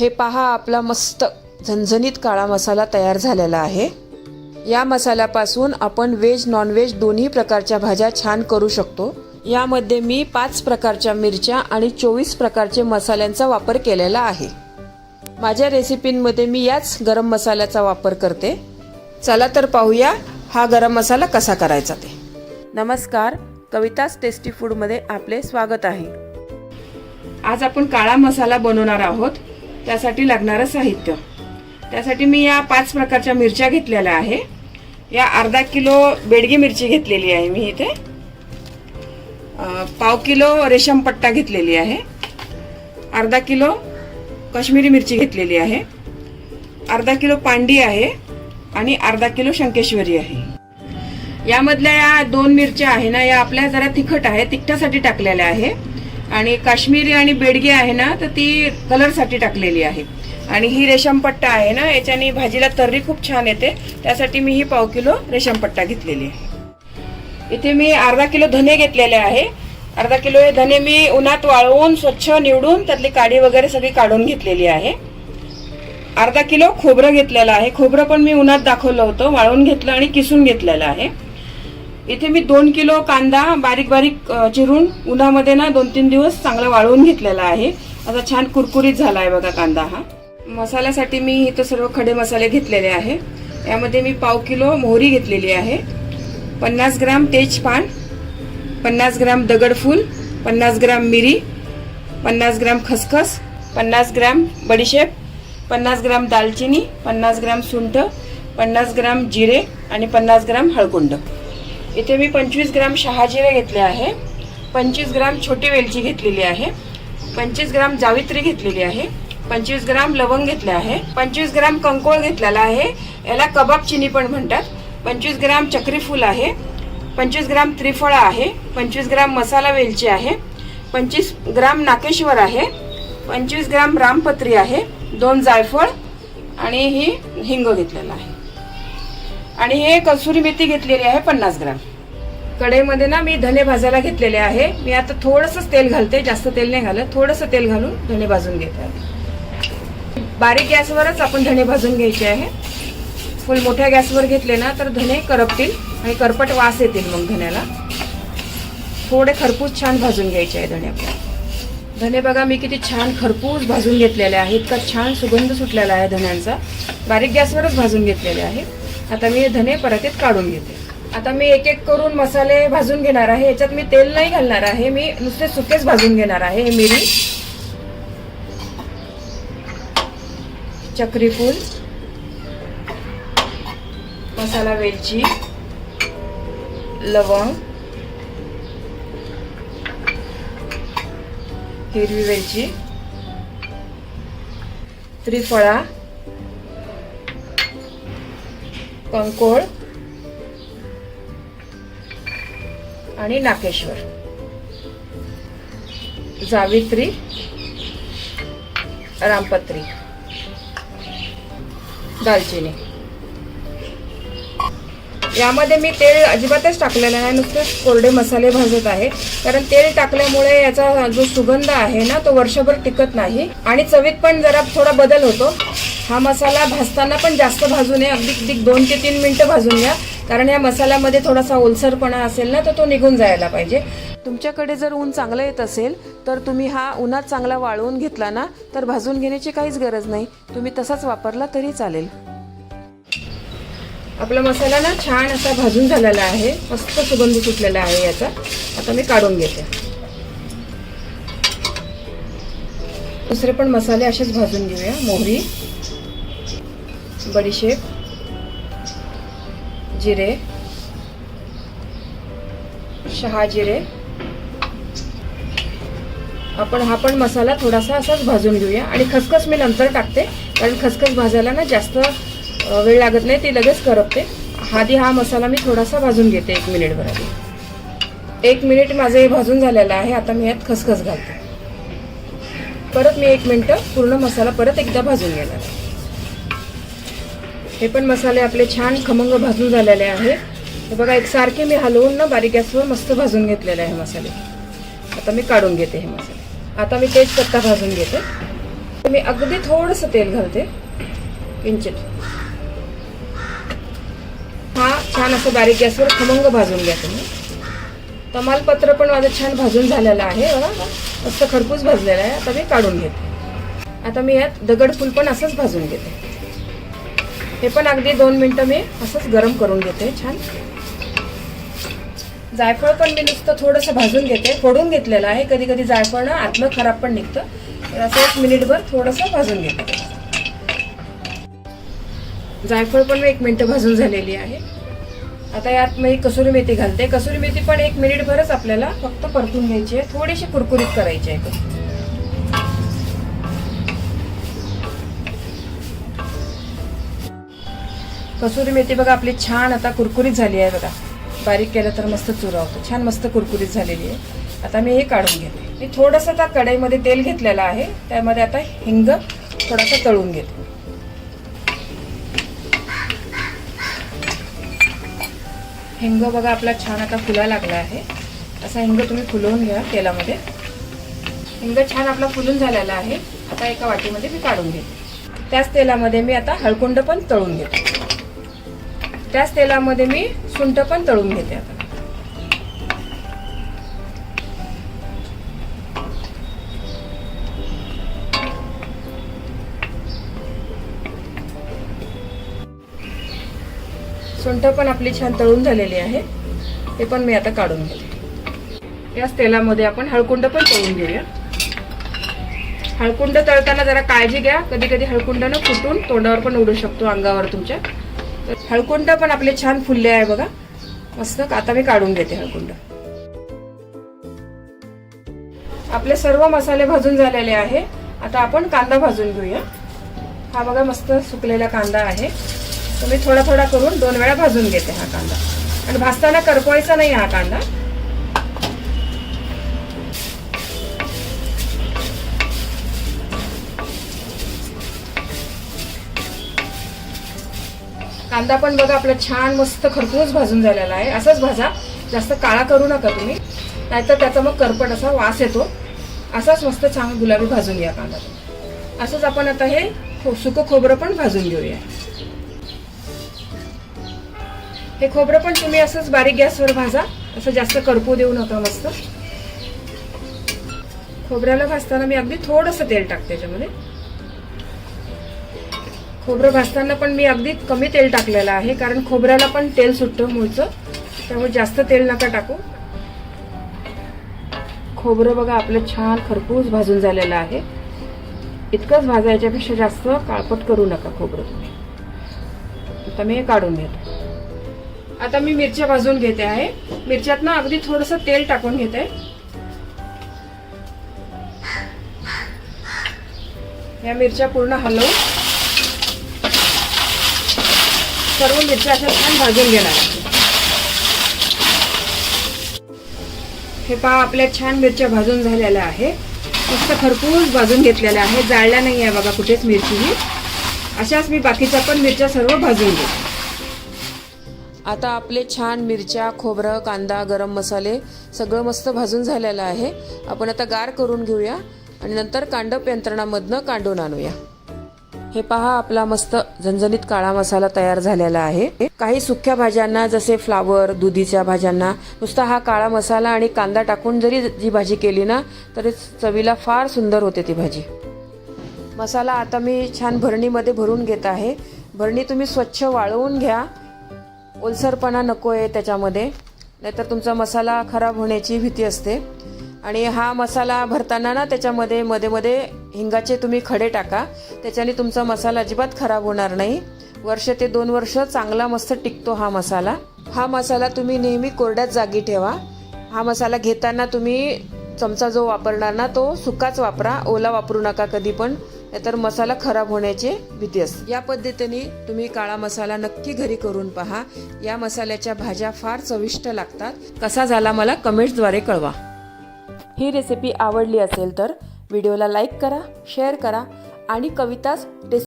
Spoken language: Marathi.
हे पहा आपला मस्त झणझणीत काळा मसाला तयार झालेला आहे. या मसाल्यापासून आपण व्हेज नॉनव्हेज दोन्ही प्रकारच्या भाज्या छान करू शकतो. यामध्ये मी पाच प्रकारच्या मिरच्या आणि चोवीस प्रकारचे मसाल्यांचा वापर केलेला आहे. माझ्या रेसिपींमध्ये मी याच गरम मसाल्याचा वापर करते. चला तर पाहूया हा गरम मसाला कसा करायचा ते. नमस्कार कवितास टेस्टी फूडमध्ये आपले स्वागत आहे. आज आपण काळा मसाला बनवणार आहोत. त्यासाठी लागणारं साहित्य. त्यासाठी मी या पाच प्रकारच्या मिरच्या घेतलेल्या आहे. या अर्धा किलो बेडगी मिरची घेतलेली आहे मी इथे. पाव किलो रेशम पट्टा घेतलेली आहे. अर्धा किलो काश्मीरी मिरची घेतलेली आहे. अर्धा किलो पांडी आहे आणि अर्धा किलो शंकेश्वरी आहे. यामधल्या या दोन मिरच्या आहे ना या आपल्या जरा तिखट आहे तिखटासाठी टाकलेल्या आहे. आणि काश्मीरी आणि बेडगी आहे ना तर ती कलरसाठी टाकलेली आहे. आणि ही रेशमपट्टा आहे ना याच्याने भाजीला तर्री खूप छान येते. त्यासाठी मी ही पाव किलो रेशमपट्टा घेतलेली आहे. इथे मी अर्धा किलो धने घेतलेले आहे. अर्धा किलो हे धने मी उन्हात वाळवून स्वच्छ निवडून त्यातली काडी वगैरे सगळी काढून घेतलेली आहे. अर्धा किलो खोबरं घेतलेलं आहे. खोबरं पण मी उन्हात दाखवलं होतं वाळवून घेतलं आणि किसून घेतलेलं आहे. इथे मी दोन किलो कांदा बारीक बारीक चिरून उन्हामध्ये ना दोन तीन दिवस चांगला वाळवून घेतलेला आहे. असा छान कुरकुरीत झाला आहे बघा कांदा हा. मसाल्यासाठी मी इथं सर्व खडे मसाले घेतलेले आहे. यामध्ये मी पाव किलो मोहरी घेतलेली आहे. पन्नास ग्राम तेजपान पन्नास ग्राम दगडफूल पन्नास ग्राम मिरी पन्नास ग्राम खसखस पन्नास ग्राम बडीशेप पन्नास ग्राम दालचिनी पन्नास ग्राम सुंठ पन्नास ग्राम जिरे आणि पन्नास ग्राम हळकुंड. इथे मी पंचवीस ग्राम शहाजिरे घेतले आहे पंचवीस ग्राम छोटी वेलची घेतलेली आहे पंचवीस ग्राम जावित्री घेतलेली आहे पंचवीस ग्राम लवंग घेतले आहे पंचवीस ग्राम कंकोळ घेतलेला आहे याला कबाब चिनी पण म्हणतात पंचवीस ग्राम चक्रीफूल आहे पंचवीस ग्राम त्रिफळा आहे पंचवीस ग्राम मसाला वेलची आहे पंचवीस ग्राम नाकेश्वर आहे पंचवीस ग्राम रामपत्री आहे दोन जायफळ आणि ही हिंग घेतलेला आहे आणि हे कसुरी मेथी घेतलेली आहे पन्नास ग्राम कढईमध्ये ना मी धने भाजायला घेतलेले आहे. मी आता थोडंसंच तेल घालते जास्त तेल नाही घालत. थोडंसं तेल घालून धने भाजून घेते आहे बारीक गॅसवरच आपण धने भाजून घ्यायचे आहे. फुल मोठ्या गॅसवर घेतले ना तर धने करपतील आणि करपट वास येतील मग धण्याला थोडे खरपूस छान भाजून घ्यायचे आहे धने आपल्याला. धने बघा मी किती छान खरपूस भाजून घेतलेले आहे. इतका छान सुगंध सुटलेला आहे धन्यांचा. बारीक गॅसवरच भाजून घेतलेले आहे. आता मी हे धने परत काढून घेते. आता मी एक एक करून मसाले भाजून घेणार आहे. याच्यात मी तेल नाही घालणार आहे. मी नुसते सुकेच भाजून घेणार आहे हे मिरी. चक्रीफूल. मसाला वेलची. लवंग. हिरवी वेलची. त्रिफळा. कंकोळ. आणि नाकेश्वर जावित्री रामपत्री दालचिनी. यामध्ये मी तेल अजिबातच टाकलेलं नाही नुसतेच कोरडे मसाले भाजत आहे. कारण तेल टाकल्यामुळे याचा जो सुगंध आहे ना तो वर्षभर टिकत नाही. आणि चवीत पण जरा थोडा बदल होतो. हा मसाला भाजताना पण जास्त भाजू नये अगदी दोन ते तीन मिनटं भाजून घ्या. कारण या मसाल्यामध्ये थोडासा ओलसरपणा असेल ना तर तो निघून जायला पाहिजे. तुमच्याकडे जर ऊन चांगलं येत असेल तर तुम्ही हा उन्हात चांगला वाळवून घेतला ना तर भाजून घेण्याची काहीच गरज नाही. तुम्ही तसाच वापरला तरी चालेल. आपला मसाला ना छान असा भाजून झालेला आहे. मस्त सुगंध सुटलेला आहे याचा. आता मी काढून घेते. दुसरे पण मसाले असेच भाजून घेऊया. मोहरी बडीशेप. जिरे शहा जिरे. आपण हा पण मसाला थोडासा असाच भाजून घेऊया. आणि खसखस मी नंतर टाकते कारण खसखस भाजायला ना जास्त वेळ लागत नाही ती लगेच करपते. आधी हा मसाला मी थोडासा भाजून घेते एक मिनिटभर आधी. एक मिनिट माझं हे भाजून झालेलं आहे आता मी यात खसखस घालते. परत मी एक मिनटं पूर्ण मसाला परत एकदा भाजून घेणार आहे. हे पण मसाले आपले छान खमंग भाजून झालेले आहेत हे बघा एकसारखे मी हलवून ना बारीक गॅसवर मस्त भाजून घेतलेले आहे मसाले. आता मी काढून घेते हे मसाले. आता मी तेजपत्ता भाजून घेते. मी अगदी थोडंसं तेल घालते. किंचित. हा छान असं बारीक गॅसवर खमंग भाजून घ्या तुम्ही. तमालपत्र पण माझं छान भाजून झालेलं आहे. बघा मस्त खरपूस भाजलेलं आहे. आता मी काढून घेते. आता मी यात दगडफूल पण असंच भाजून घेते. हे पण अगदी दोन मिनटं मी असंच गरम करून घेते छान. जायफळ पण मी नुसतं थोडंसं भाजून घेते फोडून घेतलेलं आहे. कधी कधी जायफळ ना आतलं खराब पण निघतं तर असं एक मिनिटभर थोडंसं भाजून घेते. जायफळ पण मी एक मिनटं भाजून झालेली आहे. आता यात मी कसुरी मेथी घालते. कसुरी मेथी पण एक मिनिटभरच आपल्याला फक्त परतून घ्यायची आहे. थोडीशी कुरकुरीत करायची आहे. कसुरी मेथी बघा आपली छान आता कुरकुरीत झाली आहे बघा. बारीक केलं तर मस्त चुरावतो. छान मस्त कुरकुरीत झालेली आहे. आता मी हे काढून घेते. मी थोडंसं आता कढईमध्ये तेल घेतलेलं आहे. त्यामध्ये आता हिंग थोडासा तळून घेते. हिंग बघा आपला छान आता फुला लागला आहे. असा हिंग तुम्ही फुलवून घ्या तेलामध्ये. हिंग छान आपला फुलून झालेला आहे. आता एका वाटीमध्ये मी काढून घेते. त्याच तेलामध्ये मी आता हळकुंड पण तळून घेते. त्याच तेलामध्ये मी सुंठ पण तळून घेते आता. सुंठ पण आपली छान तळून झालेली आहे. ते पण मी आता काढून घेते. याच तेलामध्ये आपण हळकुंड पण तळून घेऊया. हळकुंड तळताना जरा काळजी घ्या. कधी कधी हळकुंडानं फुटून तोंडावर पण उडू शकतो अंगावर तुमच्या. हळकुंड पण आपले छान फुलले आहे बघा. मस्त आता मी काढून घेते हळकुंड. आपले सर्व मसाले भाजून झालेले आहे. आता आपण कांदा भाजून घेऊया. हा बघा मस्त सुकलेला कांदा आहे. तर मी थोडा थोडा करून दोन वेळा भाजून घेते हा कांदा. आणि भाजताना करपवायचा नाही हा कांदा. कांदा पण बघा आपला छान मस्त खरपूस भाजून झालेला आहे. असंच भाजा. जास्त काळा करू नका तुम्ही. नाहीतर त्याचा मग करपट असा वास येतो. असाच मस्त छान गुलाबी भाजून घ्या कांदा असंच आपण आता हे खो- सुकं खोबरं पण भाजून घेऊया. हे खोबरं पण तुम्ही असंच बारीक गॅसवर भाजा. असं जास्त करपू देऊ नका मस्त. खोबऱ्याला भाजताना मी अगदी थोडंसं तेल टाकते त्याच्यामध्ये खोबरं भाजताना पण मी अगदी कमी तेल टाकलेलं आहे कारण खोबऱ्याला पण तेल सुटतं मूळचं. त्यामुळे जास्त तेल नका टाकू. खोबरं बघा आपलं छान खरपूस भाजून झालेलं आहे. इतकंच भाजायच्यापेक्षा जास्त काळपट करू नका खोबरं तुम्ही. आता मी हे काढून घेते. आता मी मिरच्या भाजून घेते आहे. मिरच्यात ना अगदी थोडंसं तेल टाकून घेते. या मिरच्या पूर्ण हलवून सर्व मिरच्या अशा छान भाजून घेणार. आहे. हे पहा आपल्या छान मिरच्या भाजून झालेल्या आहे. मस्त खरपूस भाजून घेतलेल्या आहे. जाळल्या नाही आहे बघा कुठेच मिरची ही अशाच मी बाकीच्या पण मिरच्या सर्व भाजून घेते. आता आपले छान मिरच्या खोबरं कांदा गरम मसाले सगळं मस्त भाजून झालेलं आहे. आपण आता गार करून घेऊया आणि नंतर कांडप यंत्रणामधनं कांडून आणूया. हे पहा आपला मस्त झणझणीत काळा मसाला तयार झालेला आहे. काही सुक्या भाज्यांना जसे फ्लावर दुधीच्या भाज्यांना नुसता हा काळा मसाला आणि कांदा टाकून जरी जी भाजी केली ना तरी चवीला फार सुंदर होते ती भाजी. मसाला आता मी छान भरणीमध्ये भरून घेत आहे. भरणी तुम्ही स्वच्छ वाळवून घ्या. ओलसरपणा नको आहे त्याच्यामध्ये. नाहीतर तुमचा मसाला खराब होण्याची भीती असते. आणि हा मसाला भरताना ना त्याच्यामध्ये मध्ये मध्ये हिंगाचे तुम्ही खडे टाका. त्याच्याने तुमचा मसाला अजिबात खराब होणार नाही. वर्ष ते दोन वर्ष चांगला मस्त टिकतो हा मसाला. हा मसाला तुम्ही नेहमी कोरड्याच जागी ठेवा. हा मसाला घेताना तुम्ही चमचा जो वापरणार ना तो सुकाच वापरा. ओला वापरू नका कधी पण. नाहीतर मसाला खराब होण्याची भीती असते. या पद्धतीने तुम्ही काळा मसाला नक्की घरी करून पहा. या मसाल्याच्या भाज्या फार चविष्ट लागतात. कसा झाला मला कमेंट्सद्वारे कळवा. ही रेसिपी आवडली असेल तर व्हिडिओला लाईक करा शेअर करा आणि कविताच टेस्ट